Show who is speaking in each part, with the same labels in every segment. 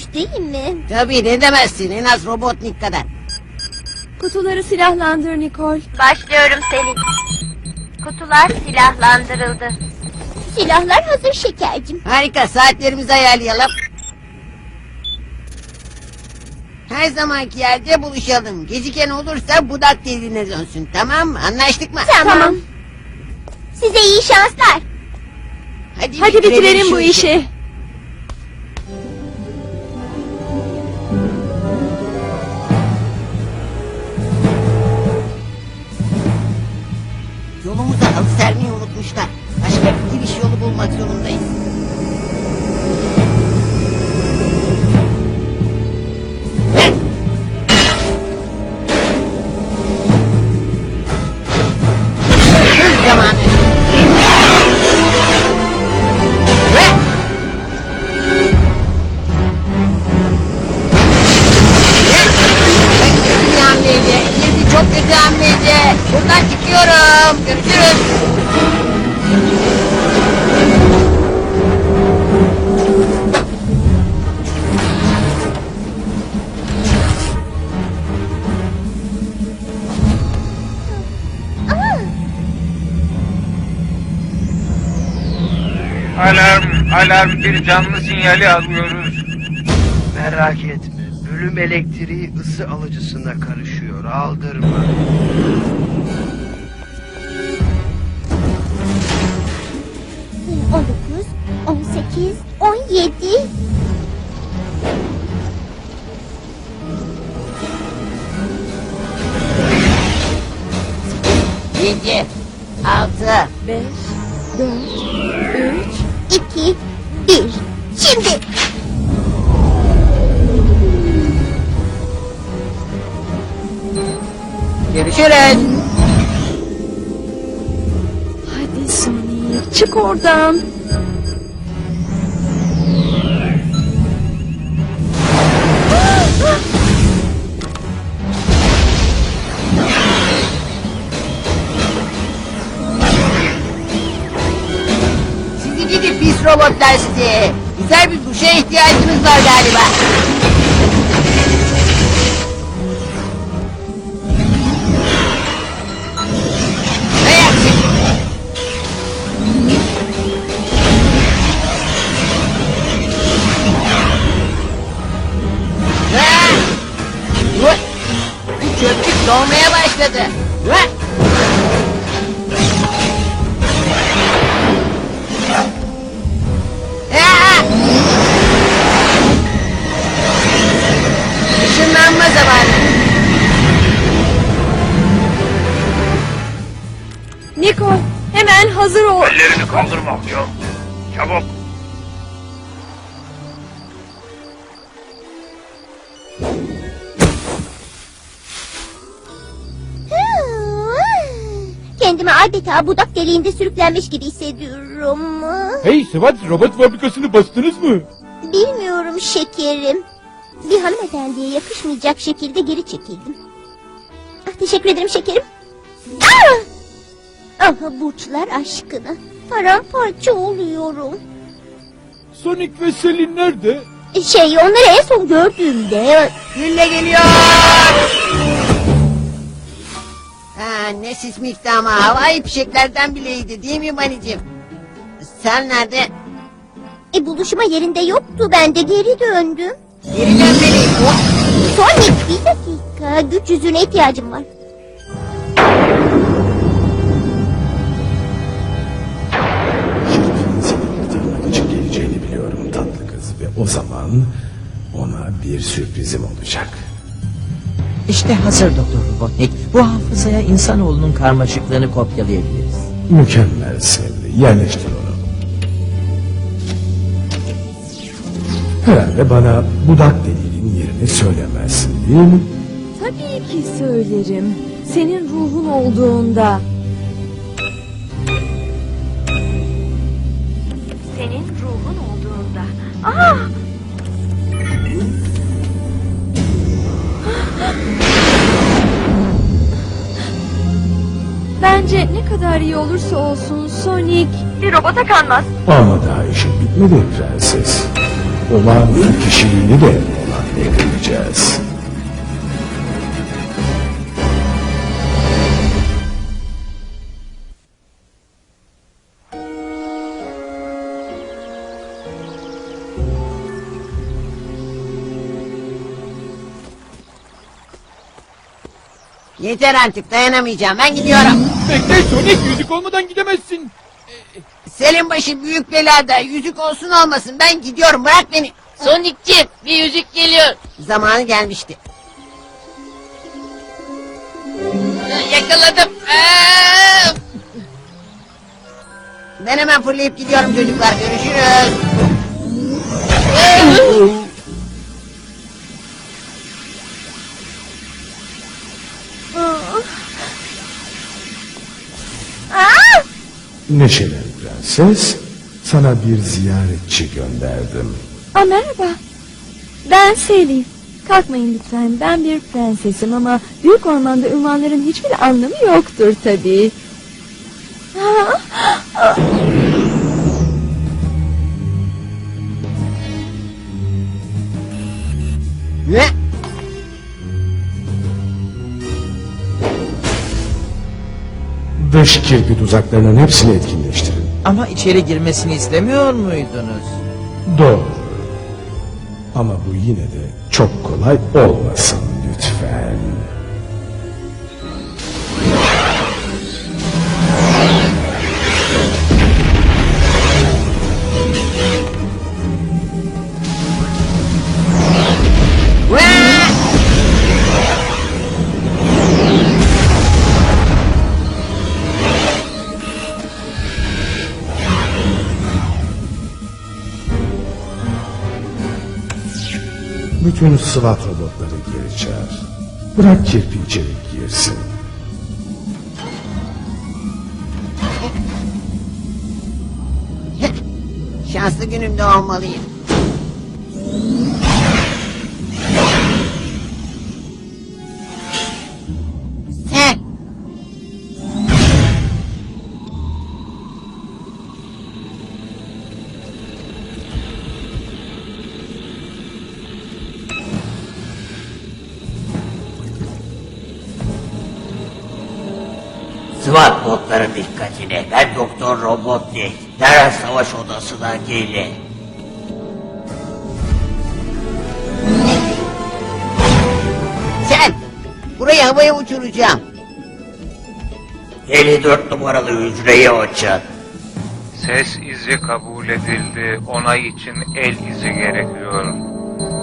Speaker 1: da hoşmuş değil mi?
Speaker 2: Tabii ne demezsin en az Robotnik kadar.
Speaker 3: Kutuları silahlandır Nicole.
Speaker 4: Başlıyorum Selin. Kutular silahlandırıldı.
Speaker 1: Silahlar hazır şekercim.
Speaker 2: Harika saatlerimizi ayarlayalım. Her zamanki yerde buluşalım. Geciken olursa budak deliğine dönsün tamam mı? Anlaştık mı?
Speaker 1: Tamam. Size iyi şanslar.
Speaker 2: Hadi,
Speaker 3: Hadi bitirelim
Speaker 2: şu
Speaker 3: bu işi.
Speaker 2: Unutmuşlar. Başka bir giriş yolu bulmak zorundayız. Çok kötü hamleydi. Buradan çıkıyorum. Görüşürüz.
Speaker 5: Alarm bir canlı sinyali alıyoruz.
Speaker 6: Merak etme. Bölüm elektriği ısı alıcısına karışıyor. Aldırma.
Speaker 1: On dokuz, on sekiz, on yedi.
Speaker 2: Yedi. Altı.
Speaker 3: Beş, dört,
Speaker 1: bir. Şimdi.
Speaker 2: Görüşürüz.
Speaker 3: Hadi Sonic çık oradan.
Speaker 2: Robotlar sizi. Güzel bir duşa ihtiyacınız var galiba.
Speaker 3: Hazır ol.
Speaker 5: Ellerini kaldırma yok. Çabuk.
Speaker 1: Kendimi adeta budak deliğinde sürüklenmiş gibi hissediyorum.
Speaker 7: Hey Sıvat robot fabrikasını bastınız mı?
Speaker 1: Bilmiyorum şekerim. Bir hanımefendiye yakışmayacak şekilde geri çekildim. Ah, teşekkür ederim şekerim. Ah! Ah burçlar aşkına. Paramparça oluyorum.
Speaker 7: Sonic ve Selin nerede?
Speaker 1: Şey onları en son gördüğümde...
Speaker 2: Gülle geliyor. Ha, ne sismikti ama havai fişeklerden bileydi değil mi manicim? Sen nerede?
Speaker 1: E, buluşma yerinde yoktu ben de geri döndüm.
Speaker 2: Geri dönmeliyim.
Speaker 1: Sonic bir dakika güç yüzüne ihtiyacım var.
Speaker 8: O zaman ona bir sürprizim olacak.
Speaker 9: İşte hazır Doktor Robotnik. Bu hafızaya insanoğlunun karmaşıklığını kopyalayabiliriz.
Speaker 8: Mükemmel sevdi. Yerleştir onu. Herhalde bana budak deliğinin yerini söylemezsin değil mi?
Speaker 3: Tabii ki söylerim. Senin ruhun olduğunda. Senin ruhun olduğunda. Ah! Bence ne kadar iyi olursa olsun Sonic
Speaker 4: Bir robota kanmaz.
Speaker 8: Ama daha işin bitmedi prenses. Olağanüstü kişiliğini de ona ekleyeceğiz.
Speaker 2: Yeter artık dayanamayacağım ben gidiyorum.
Speaker 7: Bekle Sonic yüzük olmadan gidemezsin.
Speaker 2: Selim başı büyük belada yüzük olsun olmasın ben gidiyorum bırak beni.
Speaker 10: Sonic'cim bir yüzük geliyor.
Speaker 2: Zamanı gelmişti.
Speaker 10: Yakaladım. Aa!
Speaker 2: Ben hemen fırlayıp gidiyorum çocuklar görüşürüz.
Speaker 8: Neşelen prenses, sana bir ziyaretçi gönderdim.
Speaker 3: Aa merhaba. Ben Selin. Kalkmayın lütfen. Ben bir prensesim ama büyük ormanda ünvanların hiçbir anlamı yoktur tabii.
Speaker 8: Dış kirpi tuzaklarının hepsini etkinleştirin.
Speaker 9: Ama içeri girmesini istemiyor muydunuz?
Speaker 8: Doğru. Ama bu yine de çok kolay olmasın lütfen. Bütün SWAT robotları çağır. Bırak kirpi içeri girsin.
Speaker 2: Şanslı günümde olmalıyım.
Speaker 11: Dikkatine. Ben Doktor Robotnik. Derhal savaş odasına gelin.
Speaker 2: Sen. Burayı havaya uçuracağım.
Speaker 11: 54 numaralı hücreyi açın.
Speaker 5: Ses izi kabul edildi. Onay için el izi gerekiyor.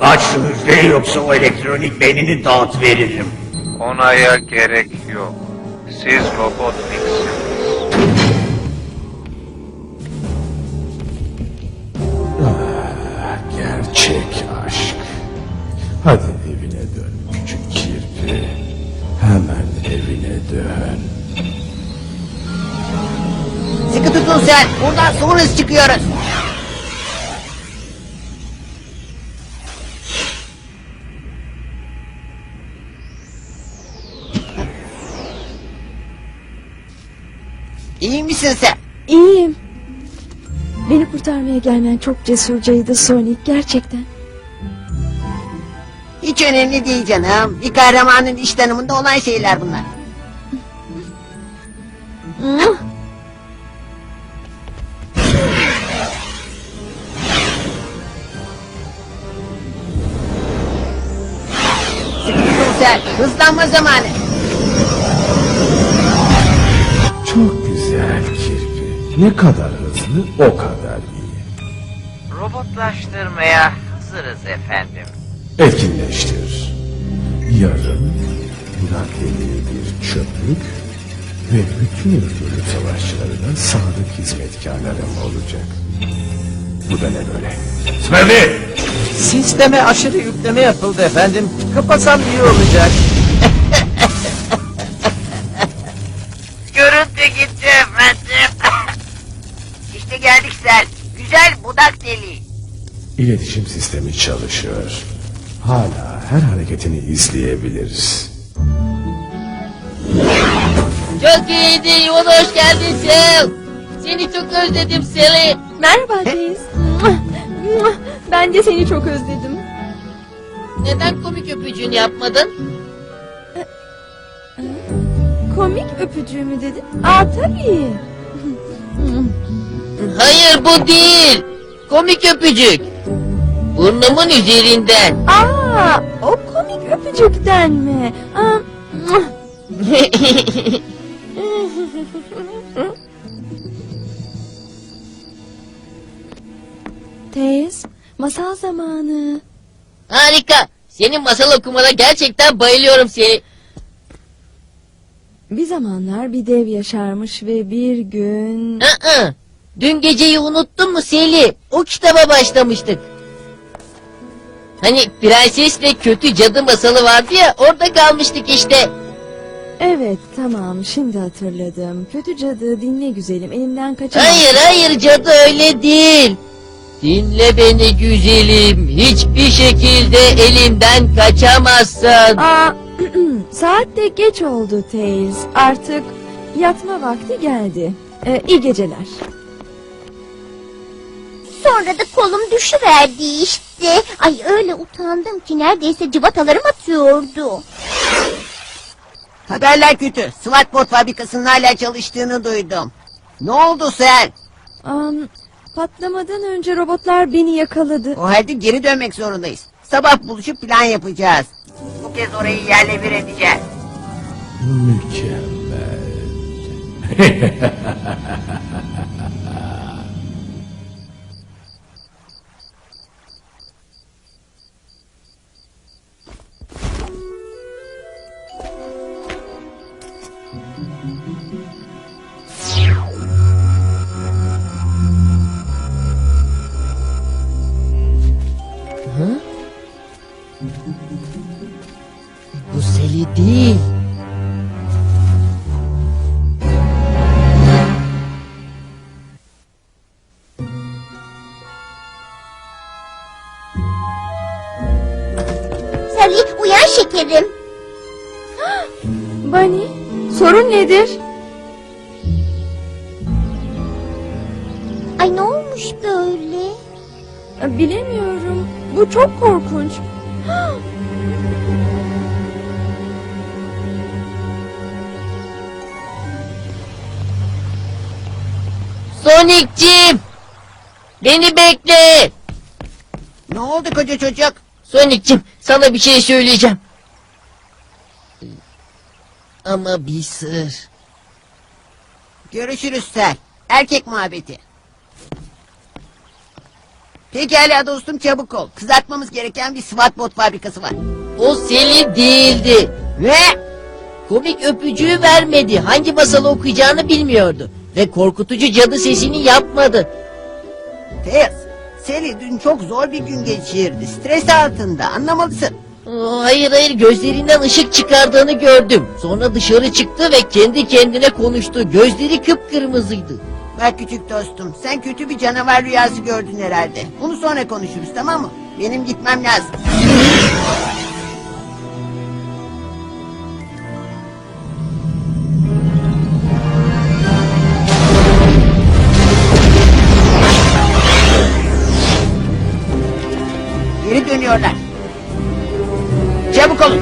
Speaker 11: Aç şu hücreyi yoksa o elektronik beynini dağıt veririm.
Speaker 5: Onaya gerek yok. Siz Robotnik'siniz.
Speaker 8: Gerçek aşk. Hadi evine dön küçük kirpi. Hemen evine dön.
Speaker 2: Sıkı tutun sen. Buradan son hız çıkıyoruz. İyi misin sen?
Speaker 3: iyiyim. Beni kurtarmaya gelmen çok cesurcaydı Sonic gerçekten.
Speaker 2: Hiç önemli değil canım. Bir kahramanın iş tanımında olan şeyler bunlar. Sen. Hızlanma zamanı.
Speaker 8: Çok güzel kirpi. Ne kadar hızlı o kadar iyi.
Speaker 9: Robotlaştırmaya hazırız efendim.
Speaker 8: Etkinleştir. Yarın Burak dediği bir çöplük ve bütün ölü savaşçılarına sadık hizmetkarlarım olacak. Bu da ne böyle? Smelly!
Speaker 9: Sisteme aşırı yükleme yapıldı efendim. Kapatsam iyi olacak.
Speaker 2: Görüntü gitti efendim. işte geldik sen. Budak deliği.
Speaker 8: İletişim sistemi çalışıyor. Hala her hareketini izleyebiliriz.
Speaker 10: Çok iyiydi. Yola hoş geldin Sel. Seni çok özledim Sally.
Speaker 3: Merhaba Tez. ben de seni çok özledim.
Speaker 10: Neden komik öpücüğünü yapmadın?
Speaker 3: Komik öpücüğümü dedin? Aa tabii.
Speaker 10: Hayır bu değil. Komik öpücük. Burnumun üzerinden.
Speaker 3: Aa o komik öpücükten mi? Aa, Tez, masal zamanı.
Speaker 10: Harika. Senin masal okumana gerçekten bayılıyorum seni.
Speaker 3: Bir zamanlar bir dev yaşarmış ve bir gün...
Speaker 10: Aa, dün geceyi unuttun mu Seli? O kitaba başlamıştık. Hani prensesle kötü cadı masalı vardı ya orada kalmıştık işte.
Speaker 3: Evet tamam şimdi hatırladım. Kötü cadı dinle güzelim elimden kaçamaz.
Speaker 10: Hayır hayır cadı öyle değil. Dinle beni güzelim. Hiçbir şekilde elimden kaçamazsın.
Speaker 3: Aa, saat de geç oldu Tails. Artık yatma vakti geldi. Ee, iyi geceler.
Speaker 1: Sonra da kolum düşüverdi işte. Ay öyle utandım ki neredeyse cıvatalarım atıyordu.
Speaker 2: Haberler kötü. Smartbot fabrikasının hala çalıştığını duydum. Ne oldu sen?
Speaker 3: Am, patlamadan önce robotlar beni yakaladı.
Speaker 2: O halde geri dönmek zorundayız. Sabah buluşup plan yapacağız. Bu kez orayı yerle bir edeceğiz.
Speaker 8: Mükemmel.
Speaker 1: şekerim.
Speaker 3: Bunny, sorun nedir?
Speaker 1: Ay ne olmuş böyle?
Speaker 3: Bilemiyorum. Bu çok korkunç.
Speaker 10: Sonic'cim! Beni bekle!
Speaker 2: Ne oldu koca çocuk?
Speaker 10: Sonic'cim sana bir şey söyleyeceğim. Ama bir sır.
Speaker 2: Görüşürüz Sel. Erkek muhabbeti. Pekala dostum çabuk ol. Kızartmamız gereken bir SWAT fabrikası var.
Speaker 10: O Seli değildi.
Speaker 2: Ve
Speaker 10: Komik öpücüğü vermedi. Hangi masalı okuyacağını bilmiyordu. Ve korkutucu cadı sesini yapmadı.
Speaker 2: Tez, Sally dün çok zor bir gün geçirdi. Stres altında anlamalısın.
Speaker 10: Hayır hayır gözlerinden ışık çıkardığını gördüm. Sonra dışarı çıktı ve kendi kendine konuştu. Gözleri kıpkırmızıydı.
Speaker 2: Bak küçük dostum sen kötü bir canavar rüyası gördün herhalde. Bunu sonra konuşuruz tamam mı? Benim gitmem lazım. Olun.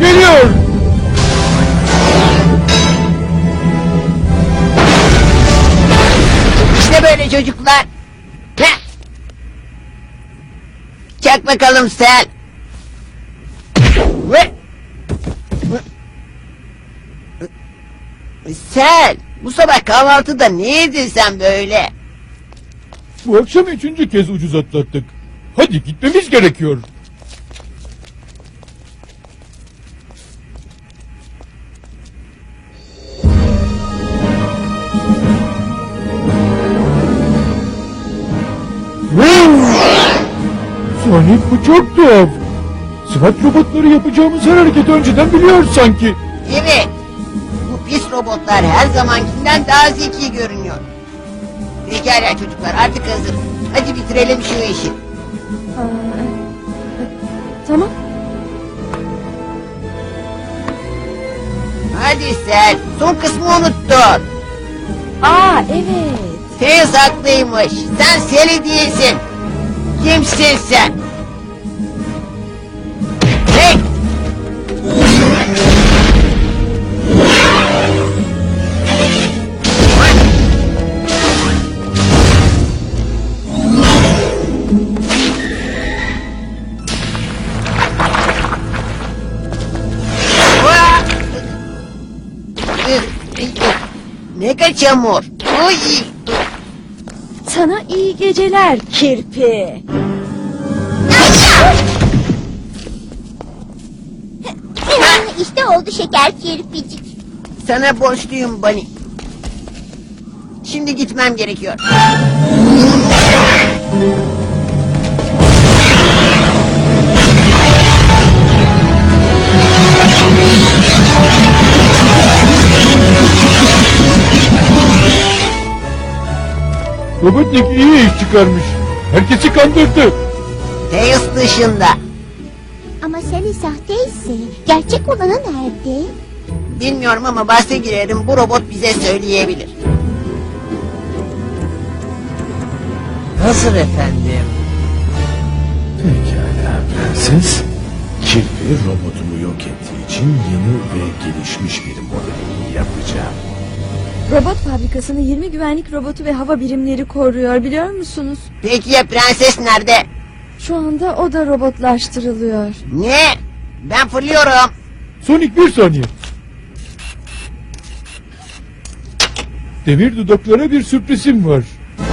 Speaker 7: Geliyor.
Speaker 2: İşte böyle çocuklar. Çak bakalım sen. Ve... Sen bu sabah kahvaltıda ne yedin sen böyle?
Speaker 7: Bu akşam üçüncü kez ucuz atlattık. Hadi gitmemiz gerekiyor. Sonic bu çok tuhaf. SWAT robotları yapacağımız her hareketi önceden biliyor sanki.
Speaker 2: Evet. Pis robotlar her zamankinden daha zeki görünüyor. Pekala çocuklar artık hazır. Hadi bitirelim şu işi.
Speaker 3: Aa, tamam.
Speaker 2: Hadi sen. Son kısmı unuttun.
Speaker 3: Aa evet.
Speaker 2: Teyze haklıymış. Sen Seli değilsin. Kimsin sen? Ne kaçamur? Uy!
Speaker 3: Sana iyi geceler kirpi.
Speaker 1: işte oldu şeker kirpicik.
Speaker 2: Sana borçluyum Bunny. Şimdi gitmem gerekiyor.
Speaker 7: Robotnik iyi iş çıkarmış. Herkesi kandırdı.
Speaker 2: Tails dışında.
Speaker 1: Ama Sally sahteyse gerçek olanı nerede?
Speaker 2: Bilmiyorum ama bahse girerim bu robot bize söyleyebilir.
Speaker 9: Hazır efendim.
Speaker 8: Pekala prenses. Kirpi robotumu yok ettiği için yeni ve gelişmiş bir modelini yapacağım.
Speaker 3: Robot fabrikasını 20 güvenlik robotu ve hava birimleri koruyor biliyor musunuz?
Speaker 2: Peki ya prenses nerede?
Speaker 3: Şu anda o da robotlaştırılıyor.
Speaker 2: Ne? Ben fırlıyorum.
Speaker 7: Sonic bir saniye. Demir dudaklara bir sürprizim var.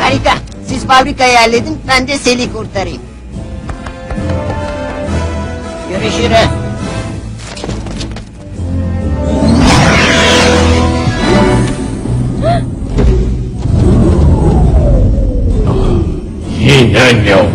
Speaker 2: Harika. Siz fabrikayı halledin ben de Sel'i kurtarayım. Görüşürüz.
Speaker 8: Yine ne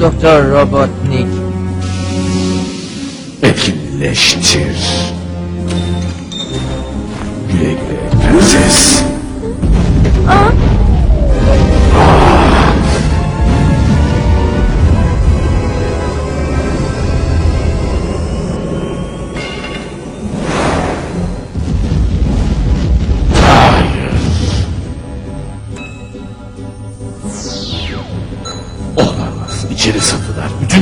Speaker 9: Doktor Robotnik.
Speaker 8: Etkinleştir.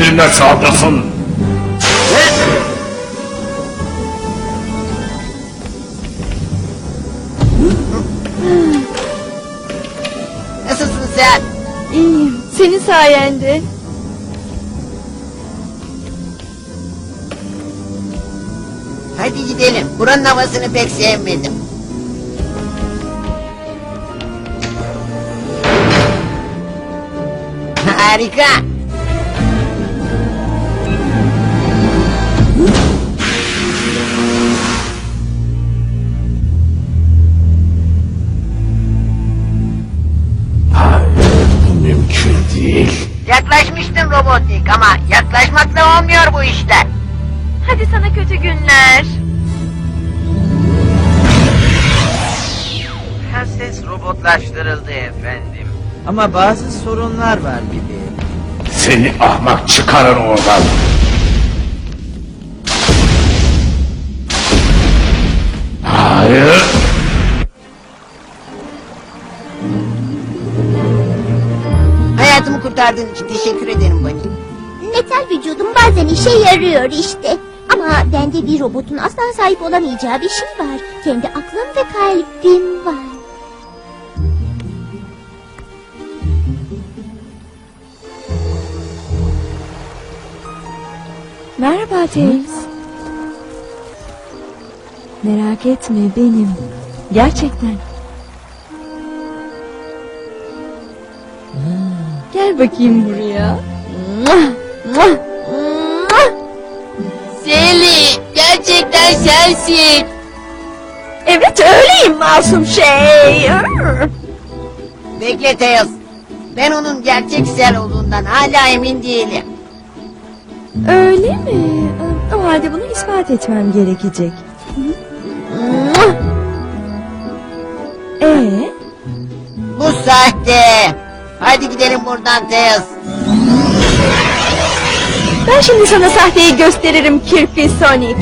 Speaker 8: Birimler saldırsın.
Speaker 2: Nasılsın sen?
Speaker 3: İyiyim. Senin sayende.
Speaker 2: Hadi gidelim. Buranın havasını pek sevmedim. Harika.
Speaker 8: Değil.
Speaker 2: Yaklaşmıştım Robotnik ama yaklaşmakla olmuyor bu işler.
Speaker 4: Hadi sana kötü günler.
Speaker 9: Prenses robotlaştırıldı efendim. Ama bazı sorunlar var gibi.
Speaker 8: Seni ahmak çıkarın oradan. Hayır.
Speaker 2: Kurtardığın için teşekkür ederim Bunny.
Speaker 1: Metal vücudum bazen işe yarıyor işte. Ama Ama bende bir robotun asla sahip olamayacağı bir şey var. Kendi aklım ve kalbim var.
Speaker 3: Merhaba Tails. Merak etme benim. Gerçekten. Gel bakayım buraya.
Speaker 10: Seli gerçekten sensin.
Speaker 3: Evet öyleyim masum şey.
Speaker 2: Bekle Tails. Ben onun gerçek Sel olduğundan hala emin değilim.
Speaker 3: Öyle mi? O halde bunu ispat etmem gerekecek. Ee,
Speaker 2: Bu sahte. Hadi gidelim buradan Tails.
Speaker 3: ben şimdi sana sahteyi gösteririm Kirpi Sonic.